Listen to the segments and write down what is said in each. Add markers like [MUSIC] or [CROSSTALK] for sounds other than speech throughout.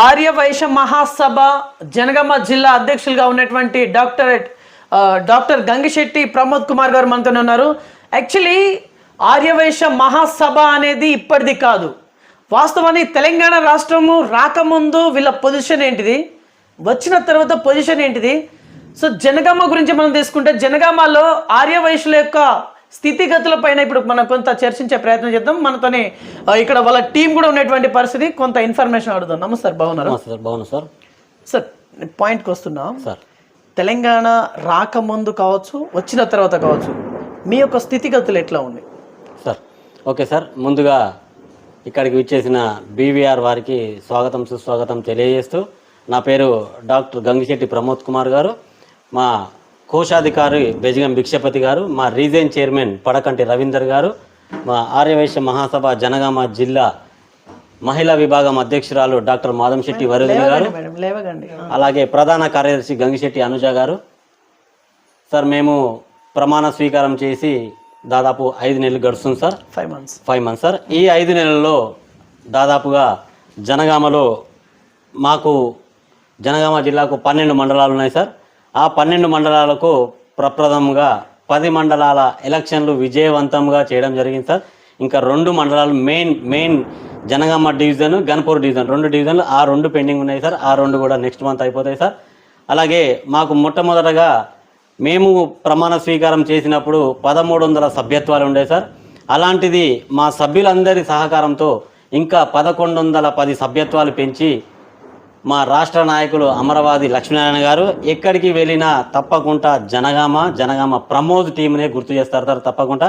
ఆర్య వైశ్య మహాసభ జనగామ జిల్లా అధ్యక్షులుగా ఉన్నటువంటి డాక్టరేట్ డాక్టర్ గంగిశెట్టి ప్రమోద్ కుమార్ గారు మనతోనే ఉన్నారు. యాక్చువల్లీ ఆర్యవైశ్య మహాసభ అనేది ఇప్పటిది కాదు. వాస్తవానికి తెలంగాణ రాష్ట్రము రాకముందు వీళ్ళ పొజిషన్ ఏంటిది? వచ్చిన తర్వాత పొజిషన్ ఏంటిది? సో జనగామ గురించి మనం తీసుకుంటే జనగామలో ఆర్యవైశ్యుల యొక్క స్థితిగతుల పైన ఇప్పుడు మనం కొంత చర్చించే ప్రయత్నం చేద్దాం. మనతోని ఇక్కడ వాళ్ళ టీం కూడా ఉన్నటువంటి పరిస్థితి కొంత ఇన్ఫర్మేషన్ అడుగుదాం. నమస్తే సార్ బాగున్నారు సార్ బాగున్నా సార్. సార్ పాయింట్కి వస్తున్నా. సార్. తెలంగాణ రాకముందు కావచ్చు వచ్చిన తర్వాత కావచ్చు మీ యొక్క స్థితిగతులు ఎట్లా ఉంది సార్ ఓకే సార్. ముందుగా ఇక్కడికి విచ్చేసిన బీవీఆర్ వారికి స్వాగతం సుస్వాగతం తెలియజేస్తూ నా పేరు డాక్టర్ గంగిశెట్టి ప్రమోద్ కుమార్ గారు. మా కోశాధికారి బెజగం భిక్షపతి గారు మా రీజన్ చైర్మన్ పడకంటి రవీందర్ గారు మా ఆర్యవైశ్య మహాసభ జనగామ జిల్లా మహిళా విభాగం అధ్యక్షురాలు డాక్టర్ మాదంశెట్టి వరదని గారు అలాగే ప్రధాన కార్యదర్శి గంగిశెట్టి అనుజ గారు. సార్ మేము ప్రమాణ స్వీకారం చేసి దాదాపు ఐదు నెలలు గడుస్తుంది sir. Five months five months sir. ఈ ఐదు నెలల్లో దాదాపుగా జనగామలో మాకు జనగామ జిల్లాకు పన్నెండు మండలాలు ఉన్నాయి సార్. ఆ పన్నెండు మండలాలకు ప్రప్రథమంగా పది మండలాల ఎలక్షన్లు విజయవంతంగా చేయడం జరిగింది సార్. ఇంకా రెండు మండలాలు main main Jangaon division Ghanpur division రెండు డివిజన్లు ఆ రెండు పెండింగ్ ఉన్నాయి సార్. ఆ రెండు కూడా నెక్స్ట్ మంత్ అయిపోతాయి సార్. అలాగే మాకు మొట్టమొదటగా మేము ప్రమాణ స్వీకారం చేసినప్పుడు పదమూడు వందల సభ్యత్వాలు ఉండే సార్. అలాంటిది మా సభ్యులందరి సహకారంతో ఇంకా పదకొండు వందల పది సభ్యత్వాలు పెంచి మా రాష్ట్ర నాయకులు అమరవాది లక్ష్మీనారాయణ గారు ఎక్కడికి వెళ్ళినా తప్పకుండా జనగామ జనగామ ప్రమోద్ టీంనే గుర్తు చేస్తారు. సార్ తప్పకుండా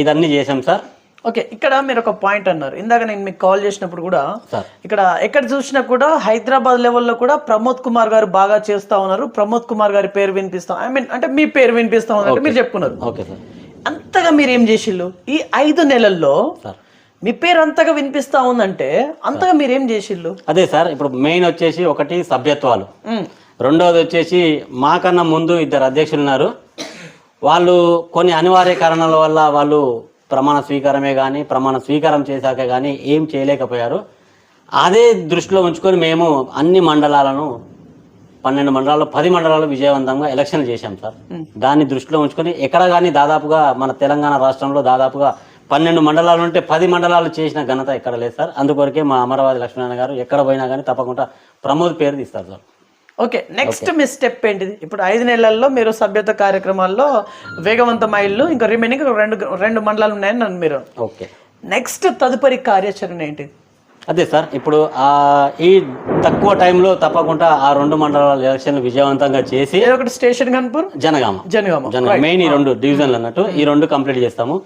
ఇదన్నీ చేశాం సార్. ఓకే ఇక్కడ మీరు ఒక పాయింట్ అన్నారు. ఇందాక నేను మీకు కాల్ చేసినప్పుడు కూడా ఇక్కడ ఎక్కడ చూసినా కూడా హైదరాబాద్ లెవెల్లో కూడా ప్రమోద్ కుమార్ గారు బాగా చేస్తా ఉన్నారు. ప్రమోద్ కుమార్ గారి పేరు వినిపిస్తాం ఐ మీన్ అంటే మీ పేరు వినిపిస్తా ఉన్నారు. మీరు చెప్పుకున్నారు. Okay sir. అంతగా మీరు ఏం చేసిళ్ళు? ఈ ఐదు నెలల్లో సార్. మీ పేరు అంతగా వినిపిస్తా ఉందంటే అంతగా మీరు ఏం చేసిళ్ళు అదే సార్ ఇప్పుడు మెయిన్ వచ్చేసి ఒకటి సభ్యత్వాలు. రెండవది వచ్చేసి మాకన్నా ముందు ఇద్దరు అధ్యక్షులు ఉన్నారు. వాళ్ళు కొన్ని అనివార్య కారణాల వల్ల వాళ్ళు ప్రమాణ స్వీకారమే కానీ ప్రమాణ స్వీకారం చేశాక కానీ ఏం చేయలేకపోయారు. అదే దృష్టిలో ఉంచుకొని మేము అన్ని మండలాలను పన్నెండు మండలాలు పది మండలాలు విజయవంతంగా ఎలక్షన్లు చేశాం సార్. దాన్ని దృష్టిలో ఉంచుకొని ఎక్కడ కానీ దాదాపుగా మన తెలంగాణ రాష్ట్రంలో దాదాపుగా పన్నెండు మండలాలు ఉంటే పది మండలాలు చేసిన ఘనత ఎక్కడ లేదు సార్. అందుకొరకే మా అమరవాది లక్ష్మీనారాయణ గారు ఎక్కడ పోయినా కానీ తప్పకుండా ప్రమోద్ పేరు తీస్తారు సార్. ఓకే నెక్స్ట్ మీ స్టెప్ ఏంటిది? ఇప్పుడు ఐదు నెలల్లో మీరు సభ్యత కార్యక్రమాల్లో వేగవంతమైళ్ళు ఇంకా రిమైనింగ్ రెండు రెండు మండలాలు ఉన్నాయని నన్ను మీరు ఓకే. నెక్స్ట్ తదుపరి కార్యాచరణ ఏంటి అదే సార్ ఇప్పుడు ఆ ఈ తక్కువ టైంలో తప్పకుండా ఆ రెండు మండలాల ఎలక్షన్లు విజయవంతంగా చేసి ఒకటి స్టేషన్ కన్పూర్ జనగామ. జనగామ. జనగామ. మెయిన్ ఈ రెండు డివిజన్లు అన్నట్టు ఈ రెండు కంప్లీట్ చేస్తాము.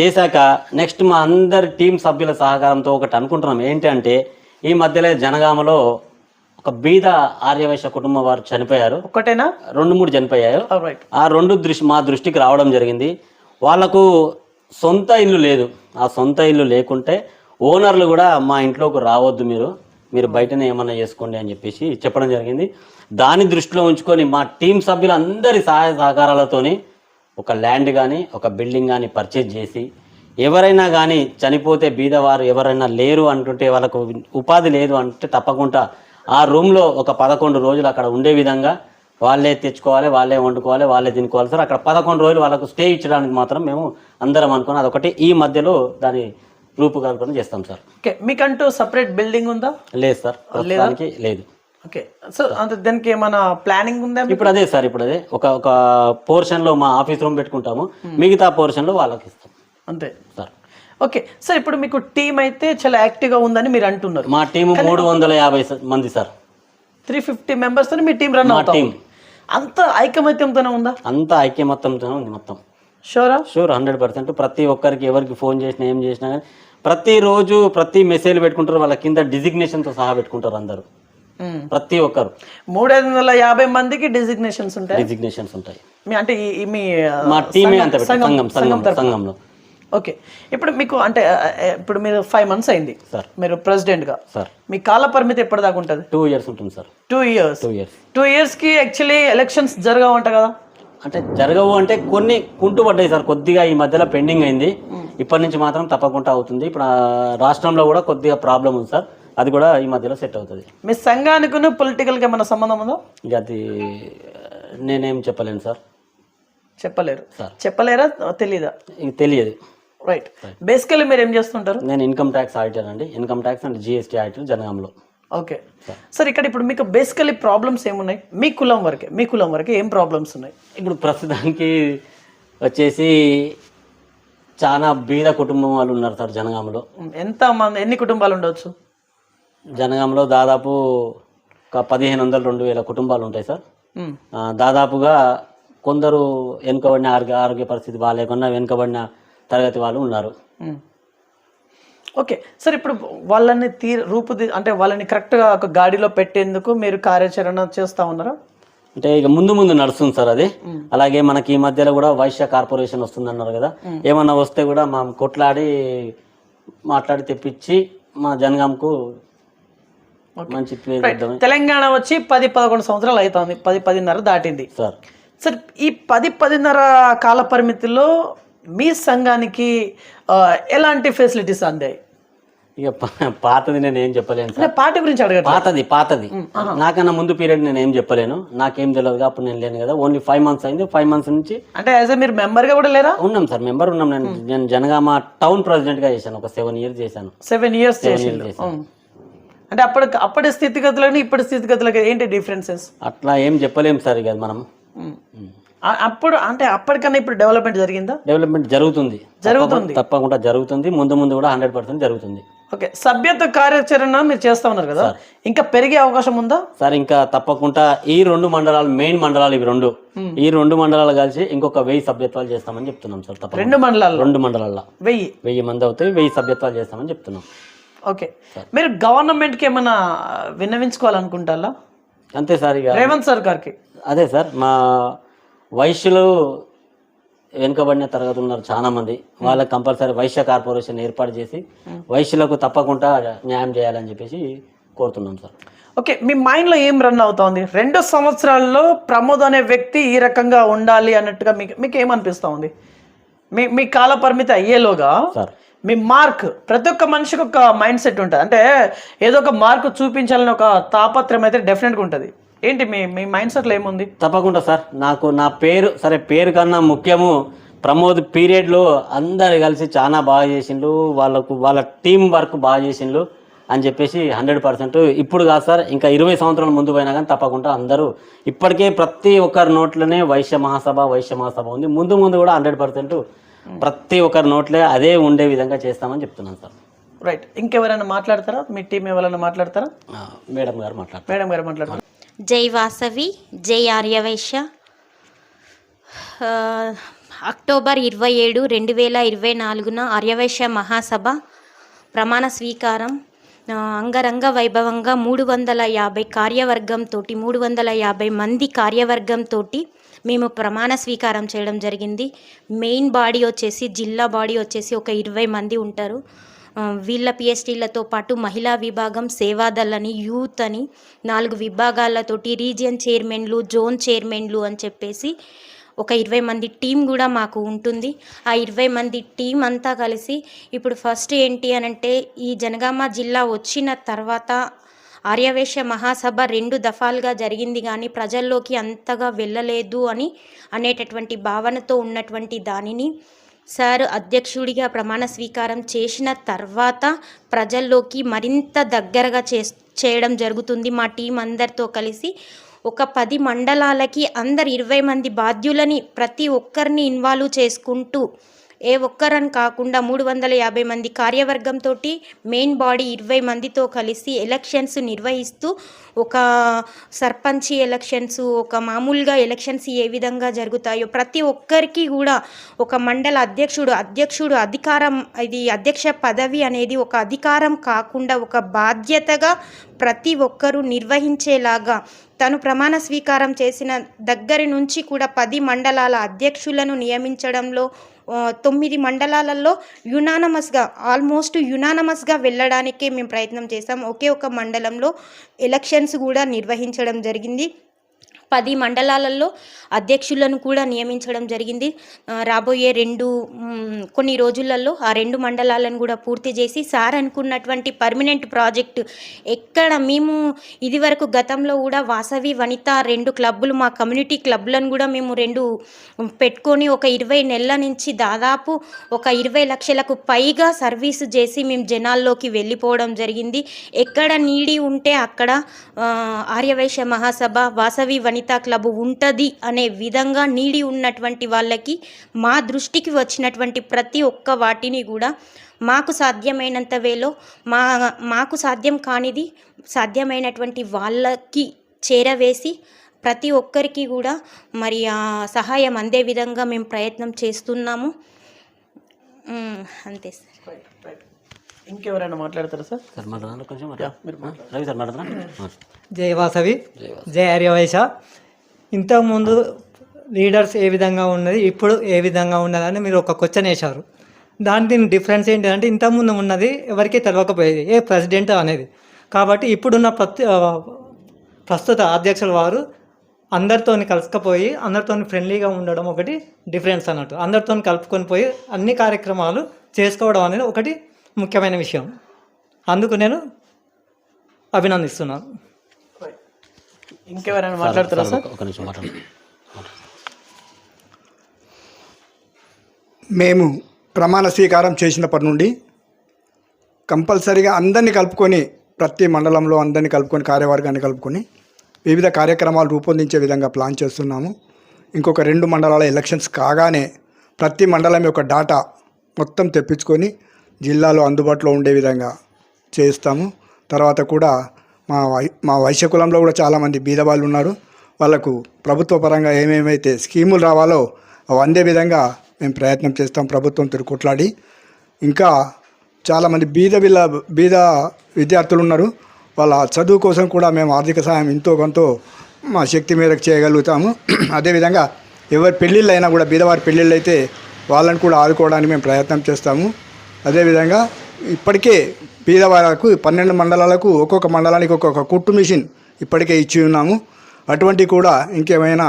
చేశాక నెక్స్ట్ మా అందరి టీం సభ్యుల సహకారంతో ఒకటి అనుకుంటున్నాం. ఏంటంటే ఈ మధ్యలో జనగామలో ఒక బీద ఆర్యవైశ్య కుటుంబం వారు చనిపోయారు. ఒక్కటేనా? రెండు మూడు చనిపోయారు. ఆ రెండు దృష్టి మా దృష్టికి రావడం జరిగింది. వాళ్ళకు సొంత ఇల్లు లేదు. ఆ సొంత ఇల్లు లేకుంటే ఓనర్లు కూడా మా ఇంట్లోకి రావద్దు మీరు. మీరు బయటనే ఏమన్నా చేసుకోండి అని చెప్పేసి చెప్పడం జరిగింది. దాని దృష్టిలో ఉంచుకొని మా టీం సభ్యులందరి సహాయ సహకారాలతోని ఒక ల్యాండ్ కానీ ఒక బిల్డింగ్ కానీ పర్చేజ్ చేసి ఎవరైనా కానీ చనిపోతే బీదవారు ఎవరైనా లేరు అంటుంటే వాళ్ళకు ఉపాధి లేదు అంటే తప్పకుండా ఆ రూమ్లో ఒక పదకొండు రోజులు అక్కడ ఉండే విధంగా వాళ్ళే తెచ్చుకోవాలి వాళ్ళే వండుకోవాలి వాళ్ళే తినుకోవాలి. సార్ అక్కడ పదకొండు రోజులు వాళ్ళకు స్టే ఇచ్చడానికి మాత్రం మేము అందరం అనుకుని అదొకటి ఈ మధ్యలో దాని రూపుకల్పన చేస్తాం సార్. ఓకే మీకంటూ సపరేట్ బిల్డింగ్ ఉందా? లేదు సార్ లేదు. ఓకే. సో అంత దానికి ఏమైనా ప్లానింగ్ ఉందా ఇప్పుడు అదే సార్ ఇప్పుడు అదే. ఒక ఒక పోర్షన్లో మా ఆఫీస్ రూమ్ పెట్టుకుంటాము. మిగతా పోర్షన్లో వాళ్ళకి ఇస్తాం. అంతే. సార్. ఓకే. సార్ ఇప్పుడు మీకు టీం అయితే చాలా యాక్టివ్గా ఉందని మీరు అంటున్నారు. మా టీము మూడు వందల యాభై మంది సార్. త్రీ ఫిఫ్టీ మెంబర్స్ మీ టీం రన్ టీం అంత ఐకమత్యంతోనే ఉందా? అంతా ఐక్యమత్యంతో ఉంది మొత్తం. షూరా షూర్ హండ్రెడ్ పర్సెంట్ ప్రతి ఒక్కరికి ఎవరికి ఫోన్ చేసినా ఏం చేసినా కానీ ప్రతిరోజు ప్రతి మెసేజ్ పెట్టుకుంటారు. వాళ్ళ కింద డిజిగ్నేషన్తో సహా పెట్టుకుంటారు అందరూ. ప్రతి ఒక్కరు. మూడు వందల యాభై మందికి డిజిగ్నేషన్స్ ఉంటాయి? డిజిగ్నేషన్స్ ఉంటాయి. మీ అంటే మీ మా టీమే అంత. సంఘం- సంఘం సంఘం సంఘంలో. ఓకే. ఇప్పుడు మీకు అంటే ఇప్పుడు మీరు ఫైవ్ మంత్స్ అయింది. సార్. మీరు ప్రెసిడెంట్గా. సార్. మీ కాల పరిమితి ఎప్పటిదాకా ఉంటుంది? టూ ఇయర్స్ ఉంటుంది sir. Two years two years two ఇయర్స్కి యాక్చువల్లీ ఎలక్షన్స్ జరగవంట కదా? అంటే జరగవు అంటే కొన్ని కుంటుపడ్డాయి సార్. కొద్దిగా ఈ మధ్యలో పెండింగ్ అయింది. ఇప్పటి నుంచి మాత్రం తప్పకుండా అవుతుంది. ఇప్పుడు రాష్ట్రంలో కూడా కొద్దిగా ప్రాబ్లం ఉంది సార్. అది కూడా ఈ మధ్యలో సెట్ అవుతుంది. మీ సంఘానికి పొలిటికల్కి ఏమైనా సంబంధం ఉందా? ఇక అది నేనేం చెప్పలేను సార్. చెప్పలేరు. సార్. చెప్పలేరా? తెలీదా? ఇది తెలియదు. రైట్ బేసికల్లీ మీరు ఏం చేస్తుంటారు? నేను ఇన్కమ్ ట్యాక్స్ ఆడిటర్ అండి. Income tax and GST auditor జనగాంలో okay sir. ఇక్కడ ఇప్పుడు మీకు బేసికలీ ప్రాబ్లమ్స్ ఏమున్నాయి? మీ కులం వరకే మీ కులం వరకే ఏం ప్రాబ్లమ్స్ ఉన్నాయి? ఇప్పుడు ప్రస్తుతానికి వచ్చేసి చాలా బీద కుటుంబం వాళ్ళు ఉన్నారు సార్ జనగాంలో ఎంత మంది ఎన్ని కుటుంబాలు ఉండవచ్చు జనగాంలో దాదాపు ఒక పదిహేను వందల రెండు వేల కుటుంబాలు ఉంటాయి సార్. దాదాపుగా కొందరు వెనుకబడిన ఆరోగ్య ఆరోగ్య పరిస్థితి బాగాలేకుండా వెనుకబడిన తరగతి వాళ్ళు ఉన్నారు. ఓకే. సార్ ఇప్పుడు వాళ్ళని తీ రూపుది అంటే వాళ్ళని కరెక్ట్గా ఒక గాడిలో పెట్టేందుకు మీరు కార్యాచరణ చేస్తా ఉన్నారా? అంటే ఇక ముందు ముందు నడుస్తుంది సార్ అది. అలాగే మనకి ఈ మధ్యలో కూడా వైశ్య కార్పొరేషన్ వస్తుంది అన్నారు కదా ఏమన్నా వస్తే కూడా మా కొట్లాడి మాట్లాడి తెప్పించి మా జనగాంకు మంచి తెలంగాణ వచ్చి పది పదకొండు సంవత్సరాలు అవుతుంది పది పదిన్నర దాటింది. సార్. సార్ ఈ పది పదిన్నర కాల పరిమితిలో మీ సంఘానికి ఎలాంటి ఫెసిలిటీస్ అందాయి? ఇక పాతది నేను ఏం చెప్పలేను పార్టీ గురించి అడగట్లేదు. పాతది పాతది. నాకన్నా ముందు పీరియడ్ నేను ఏం చెప్పలేను. నాకేం తెలియదు అప్పుడు నేను లేను కదా. ఓన్లీ ఫైవ్ మంత్స్ అయింది. ఫైవ్ మంత్స్ నుంచి అంటే యాజ్ మీరు మెంబర్గా కూడా లేరా? ఉన్నాం సార్. మెంబర్ ఉన్నాం. నేను నేను జనగామ టౌన్ ప్రెసిడెంట్గా చేశాను. ఒక సెవెన్ ఇయర్స్ చేశాను. సెవెన్ ఇయర్స్ చేసి years చేశాను. అంటే అప్పటి అప్పటి స్థితిగతులకు ఇప్పటి స్థితిగతులకు ఏంటి డిఫరెన్సెస్ అట్లా ఏం చెప్పలేం సార్ ఇక మనం. అప్పుడు అంటే అప్పటికన్నా ఇప్పుడు డెవలప్మెంట్ జరిగిందా? డెవలప్మెంట్ జరుగుతుంది. జరుగుతుంది. తప్పకుండా జరుగుతుంది. ముందు ముందు కూడా హండ్రెడ్ పర్సెంట్ జరుగుతుంది. ఓకే. సభ్యత కార్యాచరణ మీరు చేస్తా ఉన్నారు కదా. ఇంకా పెరిగే అవకాశం ఉందా? సార్ ఇంకా తప్పకుండా ఈ రెండు మండలాలు మెయిన్ మండలాలు ఇవి రెండు. ఈ రెండు మండలాలు కలిసి ఇంకొక వెయ్యి సభ్యత్వాలు చేస్తామని చెప్తున్నాం సార్ రెండు మండలాల్లో? రెండు మండలాల్లో. వెయ్యి? వెయ్యి మంది అవుతాయి వెయ్యి సభ్యత్వాలు చేస్తామని చెప్తున్నాం. ఓకే. మీరు గవర్నమెంట్కి ఏమైనా విన్నవించుకోవాలనుకుంటారా? అంతే సార్ ఇక. రేవంత్ సర్కార్కి అదే సార్ మా వైశ్యులు వెనుకబడిన తరగతి ఉన్నారు చాలా మంది వాళ్ళకి కంపల్సరీ వైశ్య కార్పొరేషన్ ఏర్పాటు చేసి వైశ్యులకు తప్పకుండా న్యాయం చేయాలని చెప్పేసి కోరుతున్నాం సార్. ఓకే మీ మైండ్లో ఏం రన్ అవుతోంది? రెండు సంవత్సరాల్లో ప్రమోద్ అనే వ్యక్తి ఈ రకంగా ఉండాలి అన్నట్టుగా మీకు మీకు ఏమనిపిస్తూ ఉంది మీ మీ కాల పరిమితి అయ్యేలోగా సార్. మీ మార్క్ ప్రతి ఒక్క మనిషికి ఒక మైండ్ సెట్ ఉంటుంది. అంటే ఏదో ఒక మార్క్ చూపించాలని ఒక తాపత్రయం అయితే డెఫినెట్గా ఉంటుంది. ఏంటి మీ మీ మైండ్ సెట్లో ఏముంది? తప్పకుండా సార్. నాకు నా పేరు సరే పేరు కన్నా ముఖ్యము ప్రమోద్ పీరియడ్లో అందరు కలిసి చాలా బాగా చేసిండ్రు. వాళ్ళకు వాళ్ళ టీం వర్క్ బాగా చేసిండ్రు అని చెప్పేసి హండ్రెడ్ పర్సెంట్. ఇప్పుడు కాదు సార్ ఇంకా ఇరవై సంవత్సరాల ముందు పోయినా కానీ తప్పకుండా అందరూ ఇప్పటికే ప్రతి ఒక్కరి నోట్లోనే వైశ్య మహాసభ వైశ్య మహాసభ ఉంది. ముందు ముందు కూడా హండ్రెడ్ పర్సెంట్ ప్రతి ఒక్కరి నోట్లే అదే ఉండే విధంగా చేస్తామని చెప్తున్నాను సార్. రైట్ ఇంకెవరైనా మాట్లాడతారా? మీ టీం ఎవరైనా మాట్లాడతారా? మేడం గారు మాట్లాడతారు. మేడం గారు మాట్లాడతారా. జై వాసవి జై ఆర్యవైశ్య. అక్టోబర్ ఇరవై ఏడు రెండు వేల ఇరవై నాలుగున ఆర్యవైశ్య మహాసభ ప్రమాణ స్వీకారం. అంగరంగ వైభవంగా మూడు వందల యాభై కార్యవర్గంతో మూడు వందల యాభై మంది కార్యవర్గంతో మేము ప్రమాణ స్వీకారం చేయడం జరిగింది. మెయిన్ బాడీ వచ్చేసి జిల్లా బాడీ వచ్చేసి ఒక ఇరవై మంది ఉంటారు. వీళ్ళ పిఎస్టీలతో పాటు మహిళా విభాగం సేవాదల్ అని యూత్ అని నాలుగు విభాగాలతోటి రీజియన్ చైర్మన్లు జోన్ చైర్మన్లు అని చెప్పేసి ఒక ఇరవై మంది టీం కూడా మాకు ఉంటుంది. ఆ ఇరవై మంది టీం అంతా కలిసి ఇప్పుడు ఫస్ట్ ఏంటి అని అంటే ఈ జనగామ జిల్లా వచ్చిన తర్వాత ఆర్యవేశ మహాసభ రెండు దఫాలుగా జరిగింది కానీ ప్రజల్లోకి అంతగా వెళ్ళలేదు అని అనేటటువంటి భావనతో ఉన్నటువంటి దానిని సార్ అధ్యక్షుడిగా ప్రమాణ స్వీకారం చేసిన తర్వాత ప్రజల్లోకి మరింత దగ్గరగా చే చేయడం జరుగుతుంది. మా టీం అందరితో కలిసి ఒక పది మండలాలకి అందరు ఇరవై మంది బాధ్యులని ప్రతి ఒక్కరిని ఇన్వాల్వ్ చేసుకుంటూ ఏ ఒక్కరని కాకుండా మూడు వందల యాభై మంది కార్యవర్గంతో మెయిన్ బాడీ ఇరవై మందితో కలిసి ఎలక్షన్స్ నిర్వహిస్తూ ఒక సర్పంచి ఎలక్షన్స్ ఒక మామూలుగా ఎలక్షన్స్ ఏ విధంగా జరుగుతాయో ప్రతి ఒక్కరికి కూడా ఒక మండల అధ్యక్షుడు అధ్యక్షుడు అధికారం ఇది అధ్యక్ష పదవి అనేది ఒక అధికారం కాకుండా ఒక బాధ్యతగా ప్రతి ఒక్కరూ నిర్వహించేలాగా తను ప్రమాణ స్వీకారం చేసిన దగ్గరి నుంచి కూడా పది మండలాల అధ్యక్షులను నియమించడంలో తొమ్మిది మండలాలలో యునానమస్గా ఆల్మోస్ట్ యునానమస్గా వెళ్ళడానికే మేము ప్రయత్నం చేస్తాం ఒకే ఒక మండలంలో ఎలక్షన్స్ కూడా నిర్వహించడం జరిగింది. పది మండలాలలో అధ్యక్షులను కూడా నియమించడం జరిగింది. రాబోయే రెండు కొన్ని రోజులలో ఆ రెండు మండలాలను కూడా పూర్తి చేసి సార్ అనుకున్నటువంటి పర్మనెంట్ ప్రాజెక్టు ఎక్కడ మేము ఇదివరకు గతంలో కూడా వాసవి వనిత రెండు క్లబ్బులు మా కమ్యూనిటీ క్లబ్లను కూడా మేము రెండు పెట్టుకొని ఒక ఇరవై నెలల నుంచి దాదాపు ఒక ఇరవై లక్షలకు పైగా సర్వీసు చేసి మేము జనాల్లోకి వెళ్ళిపోవడం జరిగింది. ఎక్కడ నీడి ఉంటే అక్కడ ఆర్యవైశ్య మహాసభ వాసవి వనితా క్లబ్ ఉంటుంది అనే విధంగా నీడి ఉన్నటువంటి వాళ్ళకి మా దృష్టికి వచ్చినటువంటి ప్రతి ఒక్క వాటిని కూడా మాకు సాధ్యమైనంత వేలో మా మాకు సాధ్యం కానిది సాధ్యమైనటువంటి వాళ్ళకి చేరవేసి ప్రతి ఒక్కరికి కూడా మరి ఆ సహాయం అందే విధంగా మేము ప్రయత్నం చేస్తున్నాము. అంతే సార్. ఇంకెవరైనా మాట్లాడతారా సార్? కొంచెం. రవి సార్ జై వాసవి. జై ఆర్యవైశ. ఇంతకుముందు లీడర్స్ ఏ విధంగా ఉన్నది ఇప్పుడు ఏ విధంగా ఉన్నదని మీరు ఒక క్వశ్చన్ వేశారు. దాని దీని డిఫరెన్స్ ఏంటంటే ఇంతకుముందు ఉన్నది ఎవరికీ తెలియకపోయేది ఏ ప్రెసిడెంట్ అనేది. కాబట్టి ఇప్పుడున్న ప్రతి ప్రస్తుత అధ్యక్షుల వారు అందరితోని కలుసుకపోయి అందరితో ఫ్రెండ్లీగా ఉండడం ఒకటి డిఫరెన్స్ అన్నట్టు. అందరితో కలుపుకొని పోయి అన్ని కార్యక్రమాలు చేసుకోవడం అనేది ఒకటి ముఖ్యమైన విషయం. అందుకు నేను అభినందిస్తున్నాను. ఇంకెవరైనా మాట్లాడతారా సార్ ఒక నిమిషం మాట్లాడు. మేము ప్రమాణ స్వీకారం చేసినప్పటి నుండి కంపల్సరీగా అందరినీ కలుపుకొని ప్రతి మండలంలో అందరినీ కలుపుకొని కార్యవర్గాన్ని కలుపుకొని వివిధ కార్యక్రమాలు రూపొందించే విధంగా ప్లాన్ చేస్తున్నాము. ఇంకొక రెండు మండలాల ఎలక్షన్స్ కాగానే ప్రతి మండలం యొక్క డాటా మొత్తం తెప్పించుకొని జిల్లాలో అందుబాటులో ఉండే విధంగా చేస్తాము. తర్వాత కూడా మా వై మా వైశ్య కులంలో కూడా చాలామంది బీద వాళ్ళు ఉన్నారు. వాళ్ళకు ప్రభుత్వ పరంగా ఏమేమైతే స్కీములు రావాలో అవి అందే విధంగా మేము ప్రయత్నం చేస్తాం ప్రభుత్వంతో కొట్లాడి. ఇంకా చాలామంది బీద విల బీద విద్యార్థులు ఉన్నారు. వాళ్ళ చదువు కోసం కూడా మేము ఆర్థిక సహాయం ఎంతో కొంత మా శక్తి మేరకు చేయగలుగుతాము. అదేవిధంగా ఎవరి పెళ్ళిళ్ళు అయినా కూడా బీదవారి పెళ్ళిళ్ళు అయితే వాళ్ళని కూడా ఆదుకోవడానికి మేము ప్రయత్నం చేస్తాము. అదేవిధంగా ఇప్పటికే బీదవాళ్ళకు పన్నెండు మండలాలకు ఒక్కొక్క మండలానికి ఒక్కొక్క కుట్టు మిషన్ ఇప్పటికే ఇచ్చి ఉన్నాము. అటువంటి కూడా ఇంకేమైనా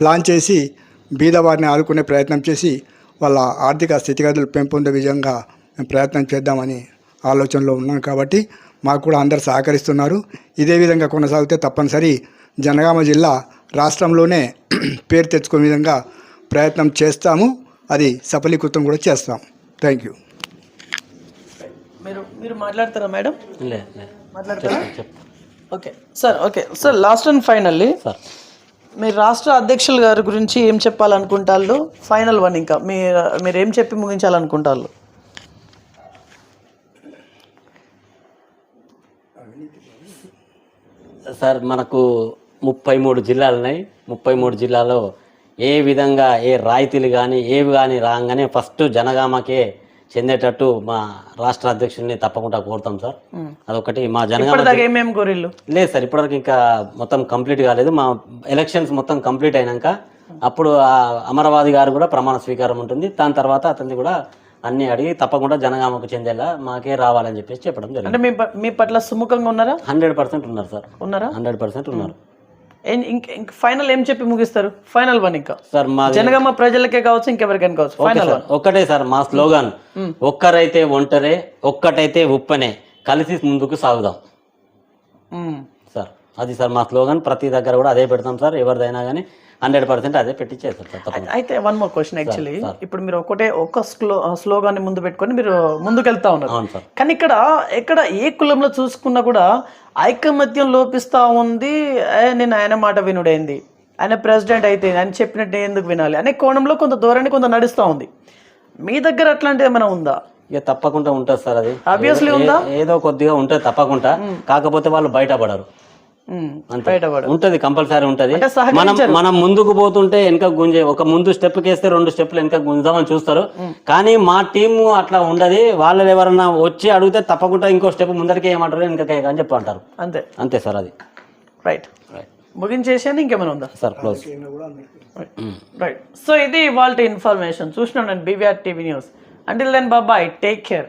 ప్లాన్ చేసి బీదవారిని ఆదుకునే ప్రయత్నం చేసి వాళ్ళ ఆర్థిక స్థితిగతులు పెంపొందే విధంగా మేము ప్రయత్నం చేద్దామని ఆలోచనలో ఉన్నాం కాబట్టి మాకు కూడా అందరు సహకరిస్తున్నారు. ఇదే విధంగా కొనసాగితే తప్పనిసరి జనగామ జిల్లా రాష్ట్రంలోనే [CLEARS THROAT] పేరు తెచ్చుకునే విధంగా ప్రయత్నం చేస్తాము. అది సఫలీకృతం కూడా చేస్తాం. థ్యాంక్ యూ మీరు మీరు మాట్లాడతారా మేడం? మాట్లాడతారా? Okay sir okay. Sir last and finally sir. మీరు రాష్ట్ర అధ్యక్షులు గారి గురించి ఏం చెప్పాలనుకుంటారు ఫైనల్ వన్ ఇంకా. మీ మీరు ఏం చెప్పి ముగించాలనుకుంటారు సార్ మనకు ముప్పై మూడు జిల్లాలు ఉన్నాయి. ముప్పై మూడు జిల్లాలో ఏ విధంగా ఏ రాయితీలు కానీ ఏవి కానీ రాగానే ఫస్ట్ జనగామకే చెందేటట్టు మా రాష్ట్ర అధ్యక్షుడిని తప్పకుండా కోరుతాం సార్. అదొకటి మా జనగామ కోరిల్లు? లేదు సార్ ఇప్పటివరకు ఇంకా మొత్తం కంప్లీట్ కాలేదు. మా ఎలక్షన్స్ మొత్తం కంప్లీట్ అయినాక అప్పుడు ఆ అమరవాది గారు కూడా ప్రమాణ స్వీకారం ఉంటుంది. దాని తర్వాత అతన్ని కూడా అన్ని అడిగి తప్పకుండా జనగామకు చెందేలా మాకే రావాలని చెప్పేసి చెప్పడం జరిగింది. అంటే మీ పట్ల సుముఖంగా ఉన్నారా? హండ్రెడ్ పర్సెంట్ ఉన్నారు సార్. ఉన్నారా? హండ్రెడ్ పర్సెంట్ ఉన్నారు. ఇంక ఫైనల్ ఏం చెప్పి ముగిస్తారు? ఫైనల్ వన్ ఇంకా. సార్ మా జనగామ ప్రజలకే కావచ్చు ఇంకెవరికైనా కావచ్చు. ఫైనల్ వన్ ఒక్కటే సార్ మా స్లోగాన్ ఒక్కరైతే ఒంటరే ఒక్కటైతే ఉప్పనే. కలిసి ముందుకు సాగుదాం. సార్ అది సార్ మా స్లోగన్. ప్రతి దగ్గర కూడా అదే పెడతాం సార్. ఎవరిదైనా కానీ హండ్రెడ్ పర్సెంట్ అదే పెట్టి చేస్తారు సార్ అయితే వన్ మోర్ క్వశ్చన్ యాక్చువల్లీ. ఇప్పుడు మీరు ఒకటే ఒక స్లో స్లోగాన్ని ముందు పెట్టుకొని మీరు ముందుకెళ్తా ఉన్నారు. అవును సార్. కానీ ఇక్కడ ఎక్కడ ఏ కులంలో చూసుకున్నా కూడా ఐకమత్యం లోపిస్తా ఉంది. నేను ఆయన మాట వినుడైంది? ఆయన ప్రెసిడెంట్ అయితే ఆయన చెప్పినట్టు ఎందుకు వినాలి? అనే కోణంలో కొంత ధోరణి కొంత నడుస్తూ ఉంది. మీ దగ్గర అట్లాంటిది ఏమైనా ఉందా? ఇక తప్పకుండా ఉంటుంది సార్ అది. ఏదో- ఉందా? ఏదో కొద్దిగా ఉంటుంది తప్పకుండా. కాకపోతే వాళ్ళు బయటపడరు. ఉంటది కంపల్సరీ ఉంటది. అంటే మనం. మనం ముందుకు పోతుంటే వెనక గుంజే ఒక ముందు స్టెప్ కేస్తే రెండు స్టెప్లు వెనక గుంజామని చూస్తారు. కానీ మా టీము అట్లా ఉండదు. వాళ్ళు ఎవరన్నా వచ్చి అడిగితే తప్పకుండా ఇంకో స్టెప్ ముందరికి ఏమంటారు వెనక అని చెప్పి అంటారు. అంతే. అంతే సార్ అది. రైట్ ముగించేసాను ఇంకేమైనా ఉందా? సార్ క్లోజ్ రైట్ సో ఇది వాళ్ళ ఇన్ఫర్మేషన్ చూసినాం నేను BVR TV news until then బాబాయ్ టేక్ కేర్